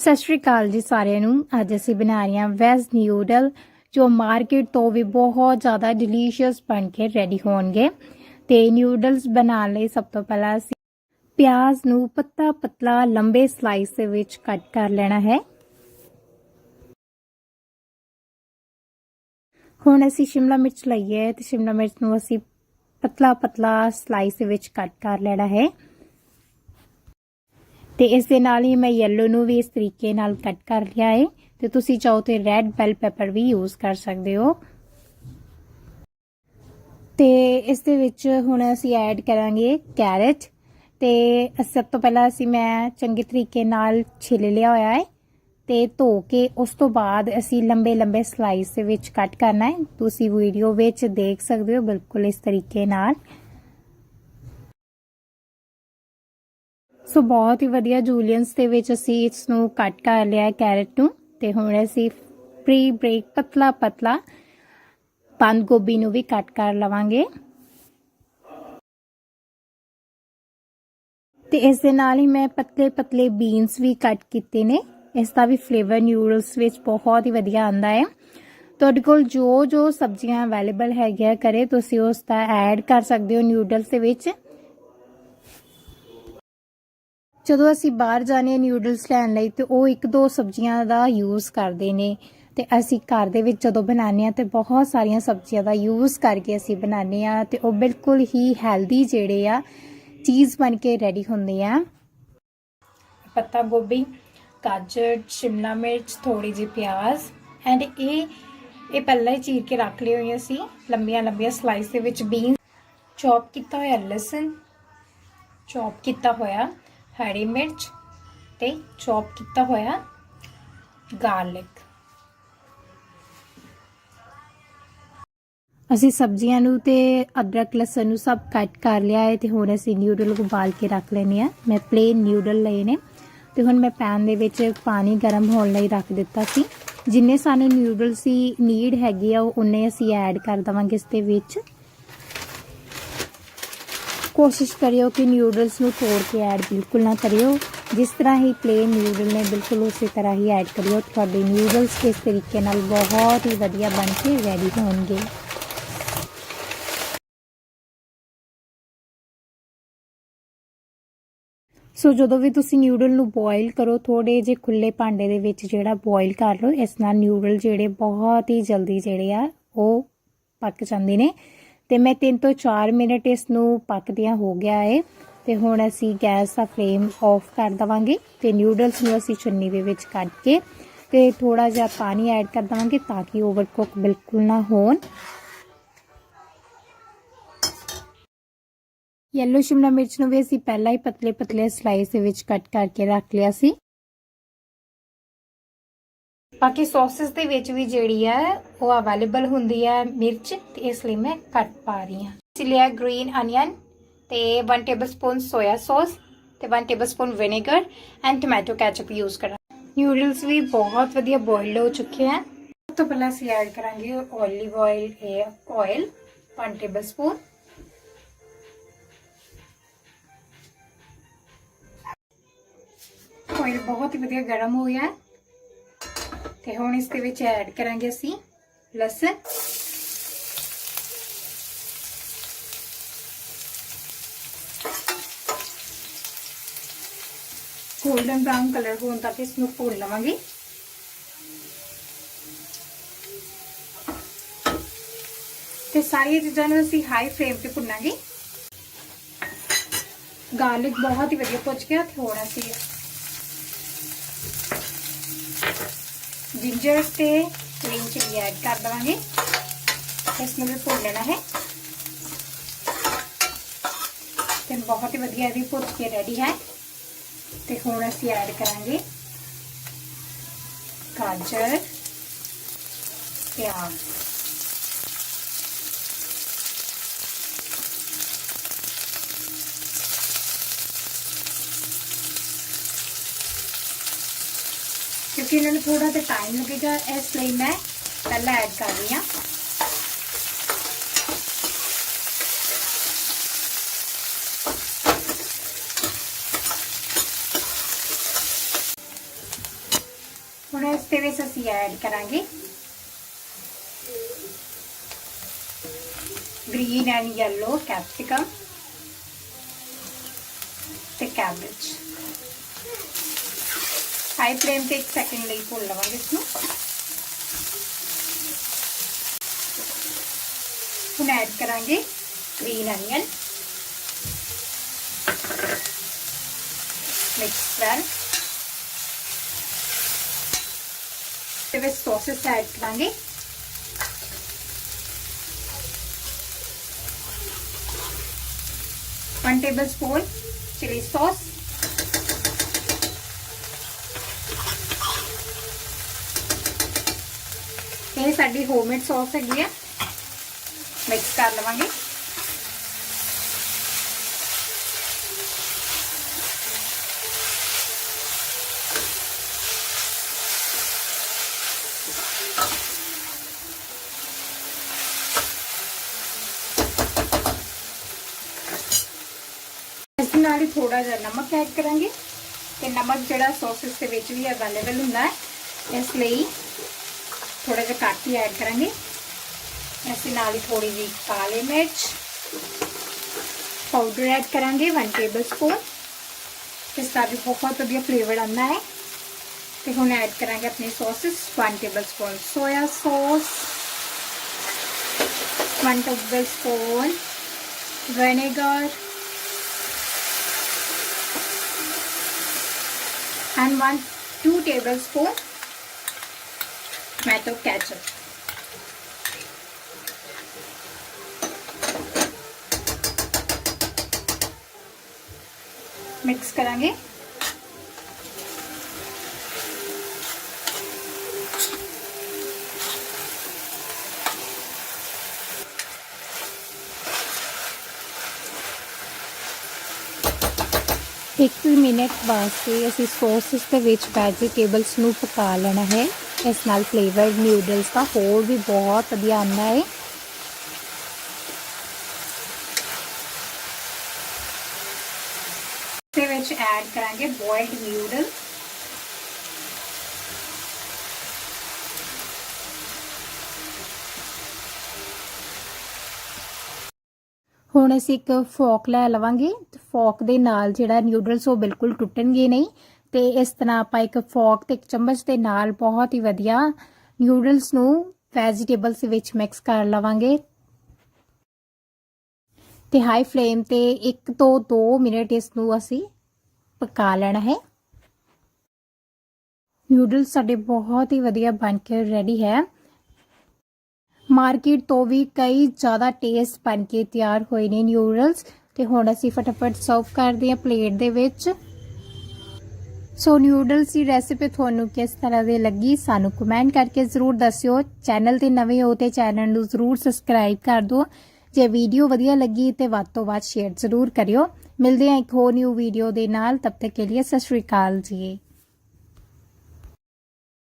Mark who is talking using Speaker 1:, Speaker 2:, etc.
Speaker 1: ਸਤਿ ਸ਼੍ਰੀ ਅਕਾਲ ਜੀ ਸਾਰਿਆਂ ਨੂੰ। ਅੱਜ ਅਸੀਂ ਬਣਾ ਰਹੇ ਹਾਂ ਵੈਜ ਨਿਊਡਲ, ਜੋ ਮਾਰਕੀਟ ਤੋਂ ਵੀ ਬਹੁਤ ਜ਼ਿਆਦਾ ਡਿਲੀਸ਼ੀਅਸ ਬਣ ਕੇ ਰੈਡੀ ਹੋਣਗੇ। ਤੇ ਨਿਊਡਲਸ ਬਣਾਉਣ ਲਈ ਸਭ ਤੋਂ ਪਹਿਲਾਂ ਅਸੀਂ ਪਿਆਜ਼ ਨੂੰ ਪਤਲਾ ਪਤਲਾ ਲੰਬੇ ਸਲਾਈਸ ਦੇ ਵਿੱਚ ਕੱਟ ਕਰ ਲੈਣਾ ਹੈ। ਹੁਣ ਅਸੀਂ ਸ਼ਿਮਲਾ ਮਿਰਚ ਲਈਏ ਤੇ ਸ਼ਿਮਲਾ ਮਿਰਚ ਨੂੰ ਅਸੀਂ ਪਤਲਾ ਪਤਲਾ ਸਲਾਈਸ ਦੇ ਵਿੱਚ ਕੱਟ ਕਰ ਲੈਣਾ ਹੈ। ਤੇ ਇਸ ਦੇ ਨਾਲ ਹੀ ਮੈਂ ਯੈਲੋ ਨੂੰ ਵੀ ਇਸ ਤਰੀਕੇ ਨਾਲ ਕੱਟ ਕਰ ਲਿਆ ਹੈ ਤੇ ਤੁਸੀਂ ਚਾਹੋ ਤੇ ਰੈੱਡ ਬੈਲ ਪੈਪਰ ਵੀ ਯੂਜ਼ ਕਰ ਸਕਦੇ ਹੋ। ਤੇ ਇਸ ਦੇ ਵਿੱਚ ਹੁਣ ਅਸੀਂ ਐਡ ਕਰਾਂਗੇ ਕੈਰਟ ਤੇ ਸਭ ਤੋਂ ਪਹਿਲਾਂ ਅਸੀਂ ਮੈਂ ਚੰਗੇ ਤਰੀਕੇ ਨਾਲ ਛਿੱਲ ਲਿਆ ਹੋਇਆ ਹੈ ਤੇ ਧੋ ਕੇ ਉਸ ਤੋਂ ਬਾਅਦ ਅਸੀਂ ਲੰਬੇ ਲੰਬੇ ਸਲਾਈਸ ਦੇ ਵਿੱਚ ਕੱਟ ਕਰਨਾ ਹੈ ਤੁਸੀਂ ਵੀਡੀਓ ਵਿੱਚ ਦੇਖ ਸਕਦੇ ਹੋ ਬਿਲਕੁਲ ਇਸ ਤਰੀਕੇ ਨਾਲ। ਸੋ ਬਹੁਤ ਹੀ ਵਧੀਆ ਜੂਲੀਅਨਸ ਦੇ ਵਿੱਚ ਅਸੀਂ ਇਸ ਨੂੰ ਕੱਟ ਕਰ ਲਿਆ ਕੈਰਟ ਨੂੰ ਤੇ ਹੁਣ ਅਸੀਂ ਪ੍ਰੀ ਬ੍ਰੇਕ ਪਤਲਾ ਪਤਲਾ ਬੰਦ ਗੋਭੀ ਨੂੰ ਵੀ ਕੱਟ ਕਰ ਲਵਾਂਗੇ। ਤੇ ਇਸ ਦੇ ਨਾਲ ਹੀ ਮੈਂ ਪਤਲੇ ਪਤਲੇ ਬੀਨਸ ਵੀ ਕੱਟ ਕੀਤੇ ਨੇ। ਇਸ ਦਾ ਵੀ ਫਲੇਵਰ ਨਿਊਡਲਸ ਵਿੱਚ ਬਹੁਤ ਹੀ ਵਧੀਆ ਆਂਦਾ ਹੈ। ਤੁਹਾਡੇ ਕੋਲ ਜੋ ਜੋ ਸਬਜ਼ੀਆਂ ਅਵੇਲੇਬਲ ਹੈਗੀਆਂ ਕਰੇ, ਤੁਸੀਂ ਉਸ ਦਾ ਐਡ ਕਰ ਸਕਦੇ ਹੋ ਨਿਊਡਲਸ ਦੇ ਵਿੱਚ। ਜਦੋਂ ਅਸੀਂ ਬਾਹਰ ਜਾਣੇ ਨਿਊਡਲਸ ਲੈਣ ਲਈ, ਤੇ ਉਹ ਇੱਕ ਦੋ ਸਬਜ਼ੀਆਂ ਦਾ ਯੂਜ਼ ਕਰਦੇ ਨੇ। ਤੇ ਅਸੀਂ ਘਰ ਦੇ ਵਿੱਚ ਜਦੋਂ ਬਣਾਉਂਦੇ ਆ ਤੇ ਬਹੁਤ ਸਾਰੀਆਂ ਸਬਜ਼ੀਆਂ ਦਾ ਯੂਜ਼ ਕਰਕੇ ਅਸੀਂ ਬਣਾਉਂਦੇ ਆ ਤੇ ਉਹ ਬਿਲਕੁਲ ਹੀ ਹੈਲਦੀ ਜਿਹੜੇ ਆ, ਚੀਜ਼ ਬਣ ਕੇ ਰੈਡੀ ਹੁੰਦੇ ਆ। ਪੱਤਾ ਗੋਭੀ, ਗਾਜਰ, ਸ਼ਿਮਲਾ ਮਿਰਚ ਥੋੜੀ ਜਿਹੀ ਪਿਆਜ਼ ਐਂਡ ਇਹ ਇਹ ਪਹਿਲਾਂ ਹੀ ਚੀਰ ਕੇ ਰੱਖ ਲਈ ਹੋਈ ਸੀ। ਲੰਬੀਆਂ ਲੰਬੀਆਂ ਸਲਾਈਸ ਦੇ ਵਿੱਚ ਬੀਨਸ ਚੌਪ ਕੀਤਾ ਹੋਇਆ ਲਸਣ ਚੌਪ ਕੀਤਾ ਹੋਇਆ। ਹਰੀ ਮਿਰਚ ਤੇ ਚੌਪ ਕੀਤਾ ਹੋਇਆ ਗਾਰਲਿਕ। ਅਸੀਂ ਸਬਜ਼ੀਆਂ ਨੂੰ ਤੇ ਅਦਰਕ, ਲਸਣ ਨੂੰ ਸਭ ਕੱਟ ਕਰ ਲਿਆ ਹੈ ਤੇ ਹੁਣ ਅਸੀਂ ਨਿਊਡਲ ਉਬਾਲ ਕੇ ਰੱਖ ਲੈਣੇ ਆ ਮੈਂ ਪਲੇਨ ਨਿਊਡਲ ਲਏ ਨੇ ਤੇ ਹੁਣ ਮੈਂ ਪੈਨ ਦੇ ਵਿੱਚ ਪਾਣੀ ਗਰਮ ਹੋਣ ਲਈ ਰੱਖ ਦਿੱਤਾ ਸੀ। ਜਿੰਨੇ ਸਾਨੂੰ ਨਿਊਡਲਸ ਦੀ ਨੀਡ ਹੈਗੀ ਆ, ਉਹ ਉਨੇ ਅਸੀਂ ਐਡ ਕਰ ਦਵਾਂਗੇ ਇਸ ਦੇ ਵਿੱਚ। ਕੋਸ਼ਿਸ਼ ਕਰਿਓ ਕਿ ਨਿਊਡਲਸ ਨੂੰ ਤੋੜ ਕੇ ਐਡ ਬਿਲਕੁਲ ਨਾ ਕਰਿਓ। ਜਿਸ ਤਰ੍ਹਾਂ ਹੀ ਪਲੇਨ ਨਿਊਡਲ ਨੇ, ਬਿਲਕੁਲ ਉਸੇ ਤਰ੍ਹਾਂ ਹੀ ਐਡ ਕਰਿਓ। ਤੁਹਾਡੇ ਨਿਊਡਲਸ ਇਸ ਤਰੀਕੇ ਨਾਲ ਬਹੁਤ ਹੀ ਵਧੀਆ ਬਣ ਕੇ ਰੈਡੀ ਹੋਣਗੇ। ਸੋ ਜਦੋਂ ਵੀ ਤੁਸੀਂ ਨਿਊਡਲ ਨੂੰ ਬੋਇਲ ਕਰੋ ਥੋੜੇ ਜਿਹੇ ਖੁੱਲੇ ਭਾਂਡੇ ਦੇ ਵਿੱਚ ਜਿਹੜਾ ਬੋਇਲ ਕਰ ਲਓ, ਇਸ ਨਾਲ ਨਿਊਡਲ ਜਿਹੜੇ ਬਹੁਤ ਹੀ ਜਲਦੀ ਜਿਹੜੇ ਆ, ਉਹ ਪੱਕ ਜਾਂਦੇ ਨੇ। ਤੇ ਮੈਂ 3 ਤੋਂ 4 ਮਿੰਟ ਇਸ ਨੂੰ ਪੱਕਦਿਆਂ ਹੋ ਗਿਆ ਹੈ ਤੇ ਹੁਣ ਅਸੀਂ ਗੈਸ ਦਾ ਫਲੇਮ ਆਫ ਕਰ ਦਵਾਂਗੇ ਤੇ ਨਿਊਡਲਸ ਨੂੰ ਅਸੀਂ ਚੁੰਨੀ ਦੇ ਵਿੱਚ ਕੱਢ ਕੇ ਤੇ ਥੋੜਾ ਜਿਹਾ ਪਾਣੀ ਐਡ ਕਰ ਦਵਾਂਗੇ ਤਾਂ ਕਿ ਓਵਰਕੁੱਕ ਬਿਲਕੁਲ ਨਾ ਹੋਣ। ਯੈਲੋ ਸ਼ਿਮਲਾ ਮਿਰਚ ਨੂੰ ਵੀ ਅਸੀਂ ਪਹਿਲਾਂ ਹੀ ਪਤਲੇ ਪਤਲੇ ਸਲਾਈਸ ਦੇ ਵਿੱਚ ਕੱਟ ਕਰਕੇ ਰੱਖ ਲਿਆ ਸੀ। ਬਾਕੀ ਸੌਸਸ ਦੇ ਵਿੱਚ ਵੀ ਜਿਹੜੀ ਹੈ ਉਹ ਅਵੇਲੇਬਲ ਹੁੰਦੀ ਹੈ ਮਿਰਚ, ਤੇ ਇਸ ਲਈ ਮੈਂ ਕੱਟ ਪਾ ਰਹੀ ਹਾਂ। ਅਸੀਂ ਲਿਆ ਗ੍ਰੀਨ ਅਨੀਅਨ ਤੇ 1 ਟੇਬਲਸਪੂਨ ਸੋਇਆ ਸੌਸ ਤੇ 1 tablespoon vinegar and tomato ketchup use ਕਰਾਂ। ਨਿਊਡਲਸ ਵੀ ਬਹੁਤ ਵਧੀਆ ਬੋਇਲਡ ਹੋ ਚੁੱਕੇ ਹਨ ਸਭ ਤੋਂ ਪਹਿਲਾਂ ਅਸੀਂ ਐਡ ਕਰਾਂਗੇ ਓਲੀਵ ਆਇਲ ਇਹ ਆਇਲ 1 ਟੇਬਲਸਪੂਨ ਆਇਲ ਬਹੁਤ ਹੀ ਵਧੀਆ ਗਰਮ ਹੋ ਗਿਆ ਤੇ ਹੁਣ ਇਸ ਦੇ ਵਿੱਚ ਐਡ ਕਰਾਂਗੇ ਅਸੀਂ ਲਸਣ। ਗੋਲਡਨ ਬ੍ਰਾਊਨ ਕਲਰ ਹੋਣ ਤੱਕ ਇਸ ਨੂੰ ਭੁੰਨ ਲਵਾਂਗੇ। ਤੇ ਸਾਰੀਆਂ ਚੀਜ਼ਾਂ ਨੂੰ ਅਸੀਂ ਹਾਈ ਫਲੇਮ ਤੇ ਭੁੰਨਾਂਗੇ। ਗਾਰਲਿਕ ਬਹੁਤ ਹੀ ਵਧੀਆ ਪੁੱਜ ਗਿਆ ਤੇ ਹੁਣ ਅਸੀਂ ਜਿੰਜਰ ਤੇ ਗ੍ਰੀਨ ਚਿਲੀ ਐਡ ਕਰ ਦਵਾਂਗੇ। ਇਸ ਨੂੰ ਵੀ ਭੁੰਨ ਲੈਣਾ ਹੈ। ਤੇ ਬਹੁਤ ਹੀ ਵਧੀਆ ਇਹ ਵੀ ਭੁੱਜ ਕੇ ਰੈਡੀ ਹੈ। ਤੇ ਹੁਣ ਅਸੀਂ ਐਡ ਕਰਾਂਗੇ ਕਿਉਂਕਿ ਇਹਨਾਂ ਨੂੰ ਥੋੜਾ ਜਿਹਾ ਟਾਈਮ ਲੱਗੇਗਾ, ਇਸ ਲਈ ਮੈਂ ਪਹਿਲਾਂ ਐਡ ਕਰ ਰਹੀ ਹਾਂ। ਹੁਣ ਇਸ ਦੇ ਵਿੱਚ ਅਸੀਂ ਐਡ ਕਰਾਂਗੇ। ਗ੍ਰੀਨ ਐਂਡ ਯੈਲੋ ਕੈਪਸਿਕਮ ਤੇ ਕੈਬੇਜ ਹਾਈ ਫਲੇਮ ਤੇ 1 ਸੈਕਿੰਡ ਲਈ ਭੁੰਨ ਲਵਾਂਗੇ ਇਸ ਨੂੰ ਹੁਣ ਐਡ ਕਰਾਂਗੇ ਗ੍ਰੀਨ ਅਨੀਅਨ ਮਿਕਸ ਕਰ ਤੇ ਵਿੱਚ ਸੌਸਸ ਐਡ ਕਰਾਂਗੇ one tablespoon chili sauce ਇਹ ਸਾਡੀ ਹੋਮਮੇਡ ਸੌਸ ਹੈਗੀ ਆ। ਮਿਕਸ ਕਰ ਲਵਾਂਗੇ। ਇਸ ਨਾਲ ਹੀ ਥੋੜਾ ਜਿਹਾ ਨਮਕ ਐਡ ਕਰਾਂਗੇ। ਤੇ ਨਮਕ ਜਿਹੜਾ ਸੌਸਸ ਦੇ ਵਿੱਚ ਵੀ ਅਵੇਲੇਬਲ ਹੁੰਦਾ ਹੈ, ਇਸ ਲਈ ਥੋੜਾ ਜਿਹਾ ਘੱਟ ਹੀ ਐਡ ਕਰਾਂਗੇ ਇਸ ਦੇ ਨਾਲ ਹੀ ਥੋੜੀ ਜਿਹੀ ਕਾਲੀ ਮਿਰਚ ਪਾਊਡਰ ਐਡ ਕਰਾਂਗੇ 1 ਟੇਬਲਸਪੂਨ ਇਸ ਦਾ ਵੀ ਬਹੁਤ ਵਧੀਆ ਫਲੇਵਰ ਆਉਂਦਾ ਹੈ ਤੇ ਹੁਣ ਐਡ ਕਰਾਂਗੇ ਆਪਣੇ sauces 1 tablespoon soya sauce 1 tablespoon vinegar, and one, two tablespoon tomato ketchup mix करेंगे ਇੱਕ ਮਿੰਟ ਵਾਸਤੇ ਅਸੀਂ ਸੌਸਸ ਦੇ ਵਿੱਚ ਵੈਜੀਟੇਬਲਸ ਨੂੰ ਪਕਾ ਲੈਣਾ ਹੈ ਇਸ ਨਾਲ ਫਲੇਵਰਡ ਨਿਊਡਲਸ ਦਾ ਹੋਰ ਵੀ ਬਹੁਤ ਵਧੀਆ ਆਉਂਦਾ ਹੈ ਦੇ ਵਿੱਚ ਐਡ ਕਰਾਂਗੇ ਬੋਇਲਡ ਨਿਊਡਲ ਹੁਣ ਅਸੀਂ ਇੱਕ ਫੋਕ ਲੈ ਲਵਾਂਗੇ। ਫੋਕ ਦੇ ਨਾਲ ਜਿਹੜਾ ਨਿਊਡਲਸ ਉਹ ਬਿਲਕੁਲ ਟੁੱਟਣਗੇ ਨਹੀਂ। ਤੇ ਇਸ ਤਰ੍ਹਾਂ ਆਪਾਂ ਇੱਕ ਫੋਕ ਤੇ ਇੱਕ ਚਮਚ ਦੇ ਨਾਲ ਬਹੁਤ ਹੀ ਵਧੀਆ ਨਿਊਡਲਸ ਨੂੰ ਵੈਜੀਟੇਬਲਸ ਵਿੱਚ ਮਿਕਸ ਕਰ ਲਵਾਂਗੇ। ਤੇ ਹਾਈ ਫਲੇਮ ਤੇ 1 ਤੋਂ 2 ਮਿੰਟ ਇਸ ਨੂੰ ਅਸੀਂ ਪਕਾ ਲੈਣਾ ਹੈ। ਨਿਊਡਲਸ ਸਾਡੇ ਬਹੁਤ ਹੀ ਵਧੀਆ ਬਣ ਕੇ ਰੈਡੀ ਹੈ। ਮਾਰਕੀਟ ਤੋਂ ਵੀ ਕਈ ਜ਼ਿਆਦਾ ਟੇਸਟ ਬਣ ਕੇ ਤਿਆਰ ਹੋਏ ਨੇ ਨਿਊਡਲਸ ਤੇ ਹੁਣ ਅਸੀਂ ਫਟਾਫਟ ਸਰਵ ਕਰਦੇ ਹਾਂ ਪਲੇਟ ਦੇ ਵਿੱਚ। ਸੋ ਨਿਊਡਲਸ ਦੀ ਰੈਸਿਪੀ ਤੁਹਾਨੂੰ ਕਿਸ ਤਰ੍ਹਾਂ ਦੀ ਲੱਗੀ, ਸਾਨੂੰ ਕਮੈਂਟ ਕਰਕੇ ਜ਼ਰੂਰ ਦੱਸਿਓ। ਚੈਨਲ ਤੇ ਨਵੇਂ ਹੋ ਤੇ ਚੈਨਲ ਨੂੰ ਜ਼ਰੂਰ ਸਬਸਕ੍ਰਾਈਬ ਕਰ ਦਿਓ। ਜੇ ਵੀਡੀਓ ਵਧੀਆ ਲੱਗੀ ਤੇ ਵੱਧ ਤੋਂ ਵੱਧ ਸ਼ੇਅਰ ਜ਼ਰੂਰ ਕਰਿਓ। ਮਿਲਦੇ ਹਾਂ ਇੱਕ ਹੋਰ ਨਿਊ ਵੀਡੀਓ ਦੇ ਨਾਲ। ਤਬ ਤੱਕ ਕੇ ਲਈ ਸਤਿ ਸ਼੍ਰੀ ਅਕਾਲ ਜੀ।